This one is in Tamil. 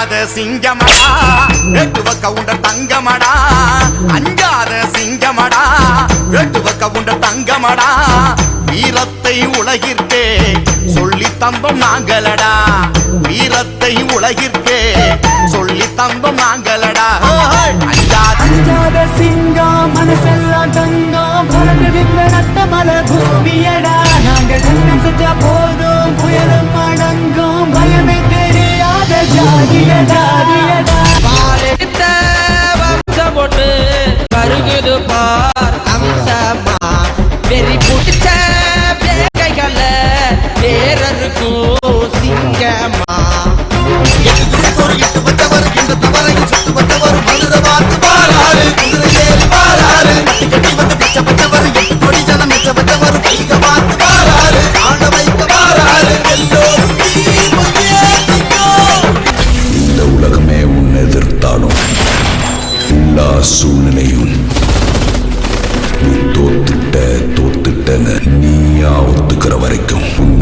அஞ்சாத சிங்கமடா. வேட்டு பக்க உண்ட தங்கமடா. அஞ்சாத சிங்கமடா. வேட்டு பக்க உண்ட தங்கமடா. வீரத்தை உலகிற்கே சொல்லி தம்பம் நாங்களடா. வீரத்தை உலகிற்கே சொல்லி தம்பம் நாங்களடா. அஞ்சாத அஞ்சாத சிங்கம் மனசெல்லாம் தங்கம் பறந்துடுங்க ரத்த மல பூமியடா. வெறி பிடிச்ச வேகைகள பேரருக்கும் சிங்கமா இந்த உலகமே உன்னை எதிர்த்தாலும் எல்லா சூழ்நிலையும் நீ நீயா ஒத்துக்கிற வரைக்கும்.